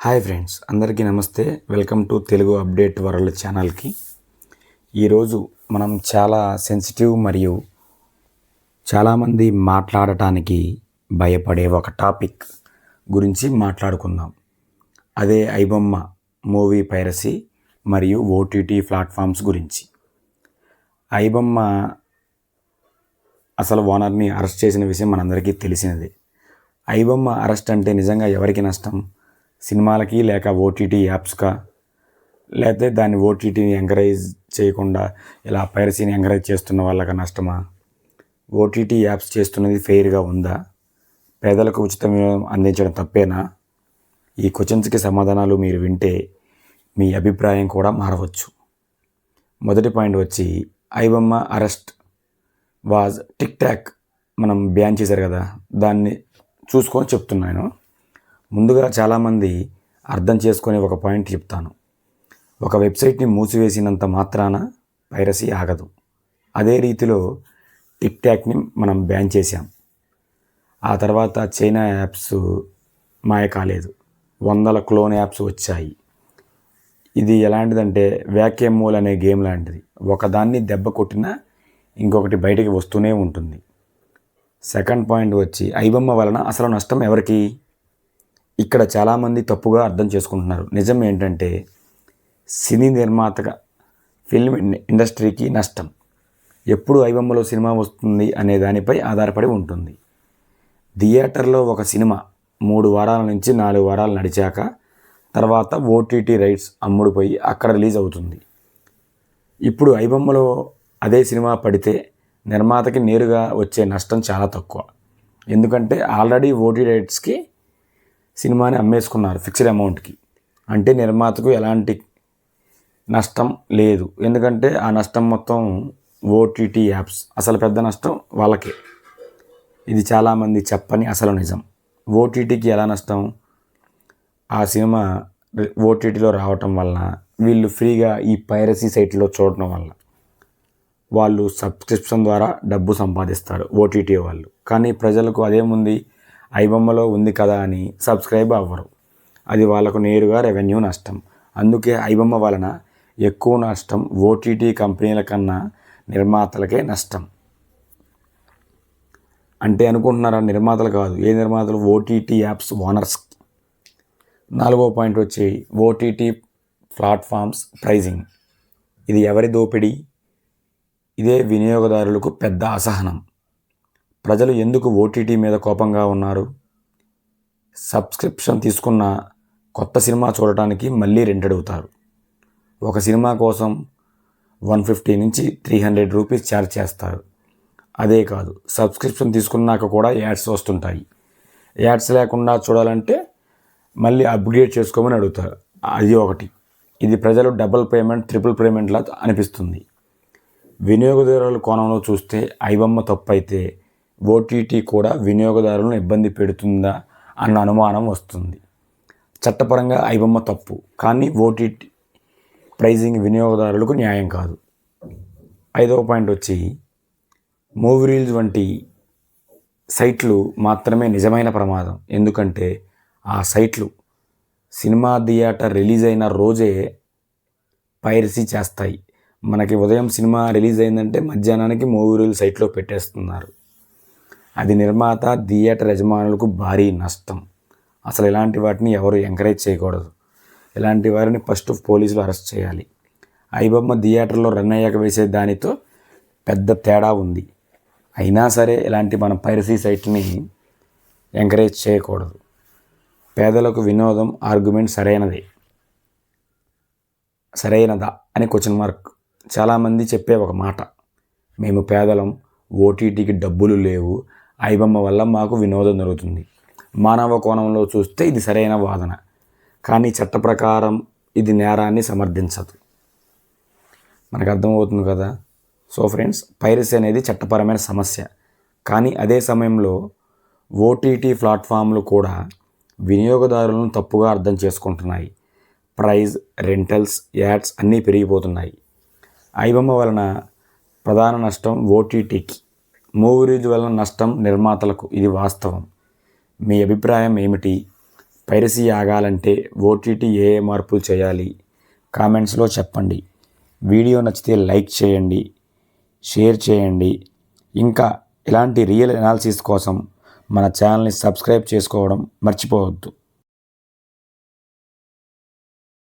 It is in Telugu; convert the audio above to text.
హాయ్ ఫ్రెండ్స్ అందరికీ నమస్తే. Welcome to Telugu update world ఛానల్కి. ఈరోజు మనం చాలా సెన్సిటివ్ మరియు చాలామంది మాట్లాడటానికి భయపడే ఒక టాపిక్ గురించి మాట్లాడుకుందాం. అదే ఐబొమ్మ మూవీ పైరసీ మరియు ఓటీటీ ప్లాట్ఫామ్స్ గురించి. ఐబొమ్మ అసలు ఓనర్ని అరెస్ట్ చేసిన విషయం మనందరికీ తెలిసినదే. ఐబొమ్మ అరెస్ట్ అంటే నిజంగా ఎవరికి నష్టం? సినిమాలకి లేక ఓటీటీ యాప్స్కా? లేకపోతే దాన్ని ఓటీటీని ఎంకరేజ్ చేయకుండా ఇలా పైరసీని ఎంకరేజ్ చేస్తున్న వాళ్ళకి నష్టమా? ఓటీటీ యాప్స్ చేస్తున్నది ఫెయిర్గా ఉందా? పేదలకు ఉచిత అందించడం తప్పేనా? ఈ క్వశ్చన్స్కి సమాధానాలు మీరు వింటే మీ అభిప్రాయం కూడా మారవచ్చు. మొదటి పాయింట్ వచ్చి iBomma arrest was TikTok. మనం బ్యాన్ చేశారు కదా దాన్ని చూసుకొని చెప్తున్నాను ముందుగా చాలామంది అర్థం చేసుకునే ఒక పాయింట్ చెప్తాను. ఒక వెబ్సైట్ని మూసివేసినంత మాత్రాన పైరసీ ఆగదు. అదే రీతిలో టిక్ టాక్ని మనం బ్యాన్ చేశాం. ఆ తర్వాత చైనా యాప్స్ మాయ కాలేదు వందల క్లోన్ యాప్స్ వచ్చాయి. ఇది ఎలాంటిదంటే వ్యాక్యూమ్ మూల్ అనే గేమ్ లాంటిది. ఒకదాన్ని దెబ్బ కొట్టినా ఇంకొకటి బయటికి వస్తూనే ఉంటుంది. సెకండ్ పాయింట్ వచ్చి ఐబొమ్మ వలన అసలు నష్టం ఎవరికి? ఇక్కడ చాలామంది తప్పుగా అర్థం చేసుకుంటున్నారు. నిజం ఏంటంటే సినీ నిర్మాతగా ఫిల్మ్ ఇండస్ట్రీకి నష్టం. ఎప్పుడు ఐబొమ్మలో సినిమా వస్తుంది అనే దానిపై ఆధారపడి ఉంటుంది. థియేటర్లో ఒక సినిమా మూడు వారాల నుంచి నాలుగు వారాలు నడిచాక తర్వాత ఓటీటీ రైట్స్ అమ్ముడుపోయి అక్కడ రిలీజ్ అవుతుంది. ఇప్పుడు ఐబొమ్మలో అదే సినిమా పడితే నిర్మాతకి నేరుగా వచ్చే నష్టం చాలా తక్కువ. ఎందుకంటే ఆల్రెడీ ఓటీ రైట్స్కి సినిమాని అమ్మేసుకున్నారు ఫిక్స్డ్ అమౌంట్కి. అంటే నిర్మాతకు ఎలాంటి నష్టం లేదు. ఎందుకంటే ఆ నష్టం మొత్తం ఓటీటీ యాప్స్. అసలు పెద్ద నష్టం వాళ్ళకే. ఇది చాలామంది చెప్పని అసలు నిజం. ఓటీటీకి ఎలా నష్టం? ఆ సినిమా ఓటీటీలో రావటం వలన వీళ్ళు ఫ్రీగా ఈ పైరసీ సైట్లో చూడటం వల్ల వాళ్ళు సబ్స్క్రిప్షన్ ద్వారా డబ్బు సంపాదిస్తారు ఓటీటీ వాళ్ళు. కానీ ప్రజలకు అదేముంది? ఐబొమ్మలో ఉంది కదా అని సబ్స్క్రైబ్ అవ్వరు. అది వాళ్ళకు నేరుగా రెవెన్యూ నష్టం. అందుకే ఐబొమ్మ వలన ఎక్కువ నష్టం ఓటీటీ కంపెనీల కన్నా నిర్మాతలకే నష్టం. అంటే అనుకుంటున్నారా నిర్మాతలు కాదు. ఏ నిర్మాతలు? OTT apps owners. నాలుగో పాయింట్ వచ్చి ఓటీటీ ప్లాట్ఫామ్స్ ప్రైజింగ్. ఇది ఎవరి దోపిడీ? ఇదే వినియోగదారులకు పెద్ద అసహనం. ప్రజలు ఎందుకు ఓటీటీ మీద కోపంగా ఉన్నారు? సబ్స్క్రిప్షన్ తీసుకున్న కొత్త సినిమా చూడటానికి మళ్ళీ రెంటెడవుతారు ఒక సినిమా కోసం వన్ ఫిఫ్టీ నుంచి త్రీ హండ్రెడ్ రూపీస్ ఛార్జ్ చేస్తారు. అదే కాదు సబ్స్క్రిప్షన్ తీసుకున్నాక కూడా యాడ్స్ వస్తుంటాయి. యాడ్స్ లేకుండా చూడాలంటే మళ్ళీ అప్గ్రేడ్ చేసుకోమని అడుగుతారు. అది ఒకటి. ఇది ప్రజలు డబుల్ పేమెంట్ ట్రిపుల్ పేమెంట్లా అనిపిస్తుంది. వినియోగదారుల కోణంలో చూస్తే ఐబొమ్మ తప్పు అయితే ఓటీటీ కూడా వినియోగదారులను ఇబ్బంది పెడుతుందా అన్న అనుమానం వస్తుంది. చట్టపరంగా ఐబొమ్మ తప్పు కానీ ఓటీటీ ప్రైజింగ్ వినియోగదారులకు న్యాయం కాదు. ఐదవ పాయింట్ వచ్చి మూవీ రీల్స్ వంటి సైట్లు మాత్రమే నిజమైన ప్రమాదం. ఎందుకంటే ఆ సైట్లు సినిమా థియేటర్ రిలీజ్ అయిన రోజే పైరసీ చేస్తాయి. మనకి ఉదయం సినిమా రిలీజ్ అయిందంటే మధ్యాహ్నానికి మూవీ రీల్ సైట్లో పెట్టేస్తున్నారు. అది నిర్మాత థియేటర్ యజమానులకు భారీ నష్టం. అసలు ఇలాంటి వాటిని ఎవరు ఎంకరేజ్ చేయకూడదు. ఇలాంటి వారిని ఫస్ట్ పోలీసులు అరెస్ట్ చేయాలి. ఐబొమ్మ థియేటర్లో రన్ అయ్యాక వేసే దానితో పెద్ద తేడా ఉంది. అయినా సరే ఇలాంటి మన పైరసీ సైట్ని ఎంకరేజ్ చేయకూడదు. పేదలకు వినోదం ఆర్గ్యుమెంట్ సరైనదే. సరైనదా అని క్వశ్చన్ మార్క్. చాలామంది చెప్పే ఒక మాట. మేము పేదలం ఓటీటీకి డబ్బులు లేవు ఐబొమ్మ వల్ల మాకు వినోదం దొరుకుతుంది మానవ కోణంలో చూస్తే ఇది సరైన వాదన. కానీ చట్ట ప్రకారం ఇది నేరాన్ని సమర్థించదు. మనకు అర్థమవుతుంది కదా? సో ఫ్రెండ్స్ పైరసీ అనేది చట్టపరమైన సమస్య. కానీ అదే సమయంలో ఓటీటీ ప్లాట్ఫామ్లు కూడా వినియోగదారులను తప్పుగా అర్థం చేసుకుంటున్నాయి. ప్రైజ్ రెంటల్స్ యాడ్స్ అన్నీ పెరిగిపోతున్నాయి. ఐబొమ్మ వలన ప్రధాన నష్టం ఓటీటీకి మూవీ రిలీజ్ వలన నష్టం నిర్మాతలకు ఇది వాస్తవం. మీ అభిప్రాయం ఏమిటి? పైరసీ ఆగాలంటే ఓటీటీ ఏ ఏ మార్పులు చేయాలి? కామెంట్స్లో చెప్పండి. వీడియో నచ్చితే లైక్ చేయండి షేర్ చేయండి. ఇంకా ఇలాంటి రియల్ ఎనాలిసిస్ కోసం మన ఛానల్ని సబ్స్క్రైబ్ చేసుకోవడం మర్చిపోవద్దు.